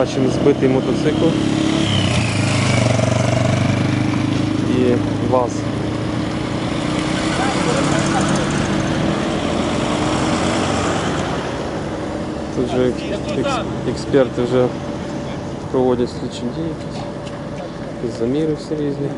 Бачимо збитий мотоцикл. І ВАЗ. Тут же екс- експерти вже проводять слідчі дії заміри всі різні.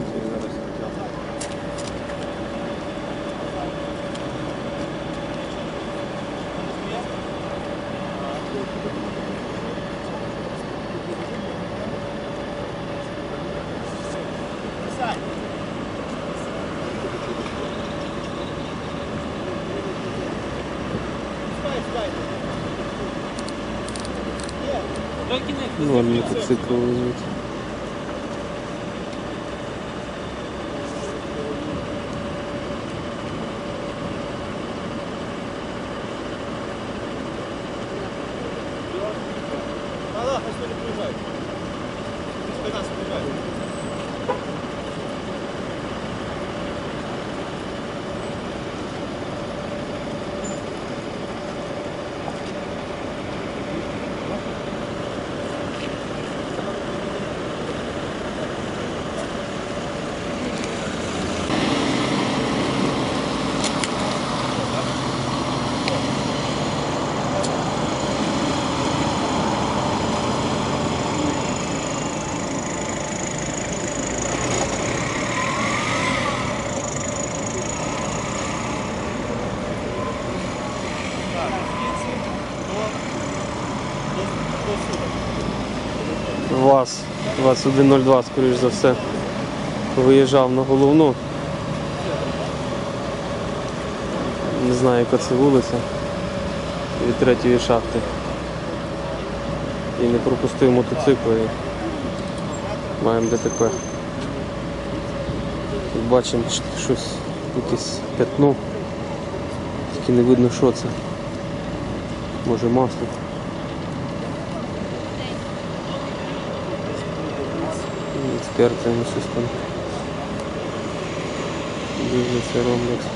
Два мотоцикла лежит. ВАЗ-2102, скоріш за все, виїжджав на головну. Не знаю, яка це вулиця від третьої шахти. І не пропустив мотоцикл і маємо ДТП. Тут бачимо щось, якесь пятно, тільки не видно що це. Може масло. Експерти вони щось там роблять.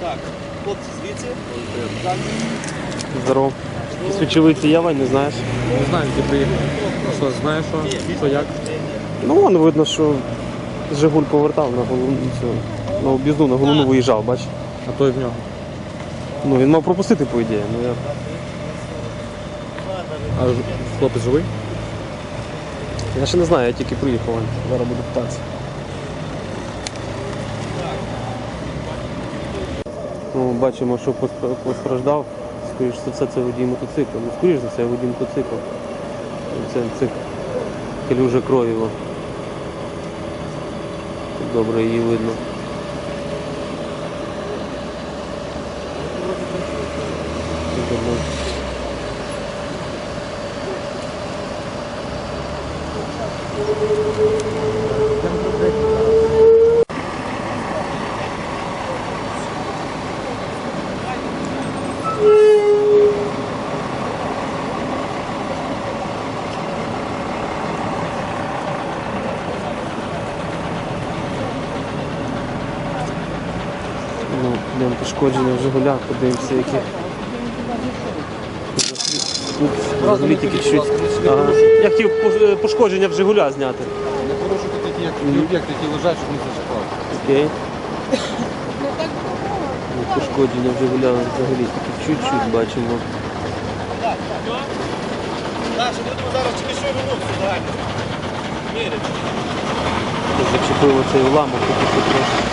Так, хлопці звідси. Здорово. Свічовиці ява, не знаєш? Не знаю, де приїхав. Ну що, знаєш що? Що як? Ну, вон видно, що Жигуль повертав на головну цю, на об'їзну, на головну виїжджав, бач. А той в нього. Ну він мав пропустити, по ідеї. Ну, я... А ж- хлопець живий? я ще не знаю, я тільки приїхав. Зараз буду питатися. Ну, бачимо, що пос- постраждав. Скоріш за все, це водій мотоцикла. Ну, скоріш за все, водій мотоцикла. Це, це калюжа крові. во. Добре її видно. Тут добре. Ну, пошкодження в Жигулях, подивимося, які. Взагалі тільки чуть. Ага. Я хотів пошкодження в Жигуля зняти. Не порушити такі, як ті об'єкти, які лежать, щоб не зачіпали. Окей. Ну, Пошкодження в Жигуля взагалі тільки чуть-чуть бачимо. Наші будемо зараз тільки що вернувся, загально. Міряти. Зачепило цей уламок, трошки.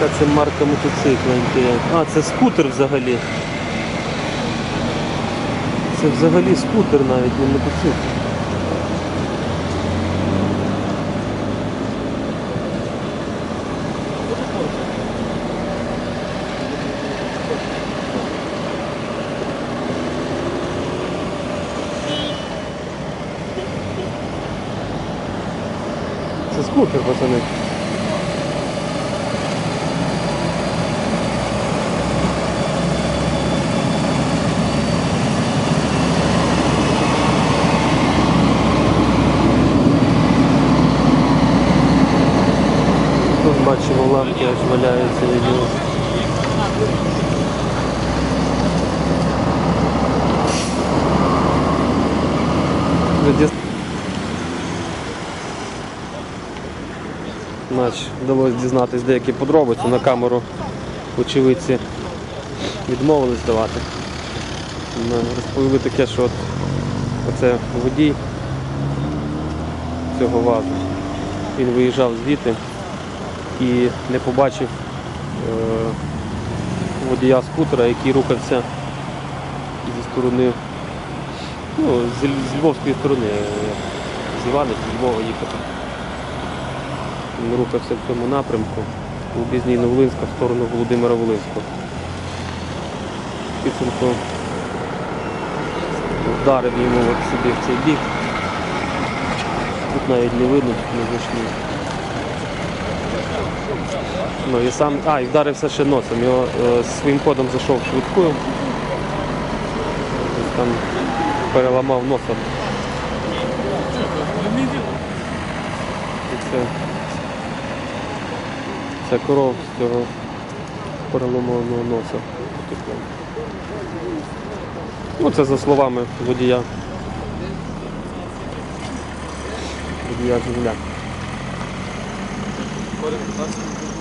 Яка це марка мотоцикла? інтересно? А, це скутер взагалі. Це взагалі скутер навіть, не мотоцикл. Це скутер, пацани. Тут лапки аж валяються від нього. Вдалося дізнатися деякі подробиці на камеру. Очевидці відмовились давати. Розповіли таке, що от оце водій цього вазу. Він виїжджав звідти і не побачив е, водія скутера, який рухався зі сторони, ну, з, львовської сторони, е, з Іванів, з Львова їхати. Він рухався в цьому напрямку у об'їзній Новолинська в сторону Володимира Волинського. Підсумку вдарив йому от сюди в цей бік. Тут навіть не видно, тут незначні. Ну і сам. А, і вдарився ще носом. Його е, своїм ходом зайшов в швидку. Там переламав носа. І це, це кров з цього переломаного носа. Ну, це за словами водія. Водія земля. puede